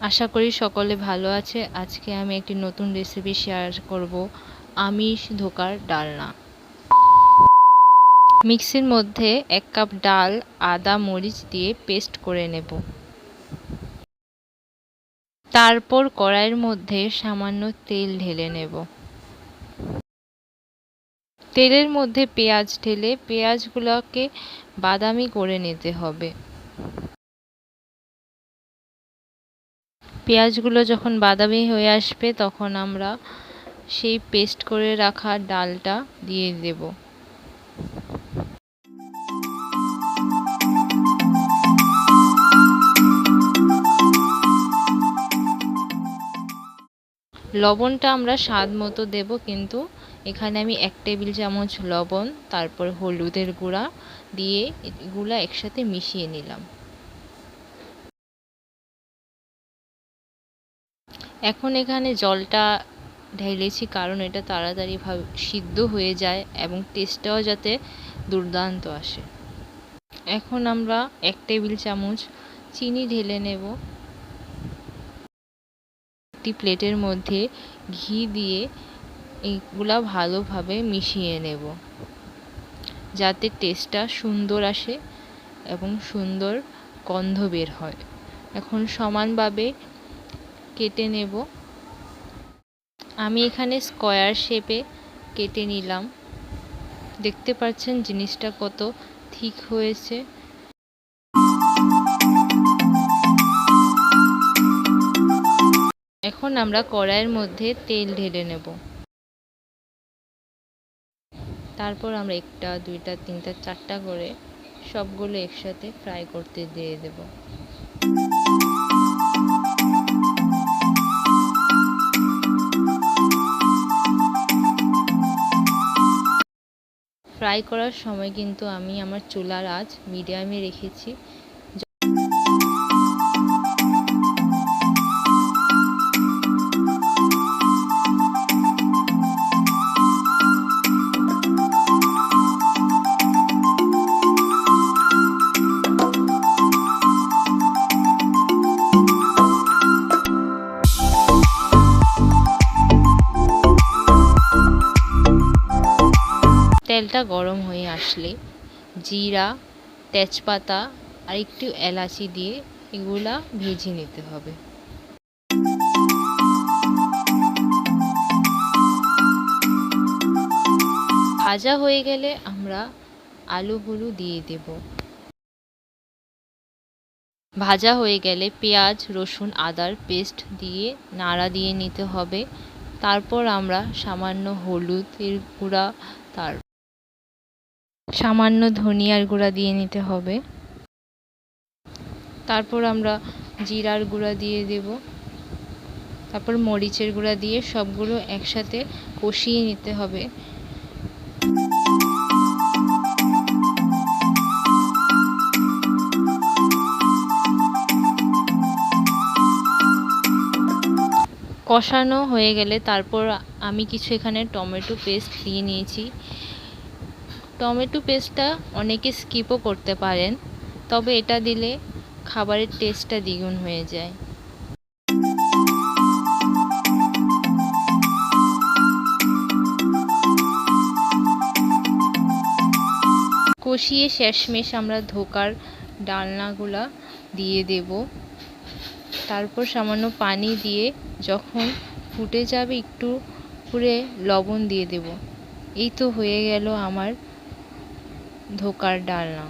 আশা করি সকলে ভালো আছে। আজকে আমি একটি নতুন রেসিপি শেয়ার করব, আমিষ ধোকার ডালনা। মিক্সির মধ্যে এক কাপ ডাল, আদা, মরিচ দিয়ে পেস্ট করে নেব। তারপর কড়াইয়ের মধ্যে সামান্য তেল ঢেলে নেব। তেলের মধ্যে পেঁয়াজ ঢেলে পেঁয়াজগুলোকে বাদামি করে নিতে হবে। পেঁয়াজগুলো যখন বাদামি হয়ে আসবে, তখন আমরা সেই পেস্ট করে রাখা ডালটা দিয়ে দেব। লবণটা আমরা স্বাদ মতো দেব, কিন্তু এখানে আমি এক টেবিল চামচ লবণ, তারপর হলুদের গুঁড়া দিয়ে এগুলা একসাথে মিশিয়ে নিলাম। এখন এখানে জলটা ঢেলেছি কারণ এটা তাড়াতাড়িভাবে সিদ্ধ হয়ে যায় এবং টেস্টটাও যাতে দুর্দান্ত আসে। এখন আমরা এক টেবিল চামচ চিনি ঢেলে নেব। একটি প্লেটের মধ্যে ঘি দিয়ে এগুলা ভালোভাবে মিশিয়ে নেব। যাতে টেস্টটা সুন্দর আসে এবং সুন্দর গন্ধ বের হয়। এখন সমানভাবে কেটে নেব। আমি এখানে স্কোয়ার শেপে কেটে নিলাম। দেখতে পাচ্ছেন জিনিসটা কত ঠিক হয়েছে। এখন আমরা কড়াইয়ের মধ্যে তেল ঢেলে নেব। তারপর আমরা একটা, দুইটা, তিনটা, চারটা করে সবগুলো একসাথে ফ্রাই করতে দিয়ে দেব। ফ্রাই করার সময় কিন্তু আমি আমার চুলার আঁচ মিডিয়ামে রেখেছি। তেলটা গরম হয়ে আসলে জিরা, তেজপাতা আর একটু এলাচি দিয়ে এগুলা ভেজে নিতে হবে। ভাজা হয়ে গেলে আমরা আলুগুলো দিয়ে দেব। ভাজা হয়ে গেলে পেঁয়াজ, রসুন, আদার পেস্ট দিয়ে নাড়া দিয়ে নিতে হবে। তারপর আমরা সামান্য হলুদের গুঁড়া তার সামান্য ধনিয়ার গুঁড়া দিয়ে নিতে হবে। তারপর আমরা জিরার গুঁড়া দিয়ে দেব। তারপর মরিচের গুঁড়া দিয়ে সবগুলো একসাথে কষিয়ে নিতে হবে। কষানো হয়ে গেলে তারপর আমি কিছু এখানে টমেটো পেস্ট দিয়ে নিয়েছি। টমেটো পেস্টটা অনেকে স্কিপও করতে পারেন, তবে এটা দিলে খাবারের টেস্টটা দ্বিগুণ হয়ে যায়। কষিয়ে শেষমেশ আমরা ধোকার ডালনাগুলা দিয়ে দেব। তারপর সামান্য পানি দিয়ে যখন ফুটে যাবে একটু পুরে লবণ দিয়ে দেব। এই তো হয়ে গেল আমার ধোকার ডালনা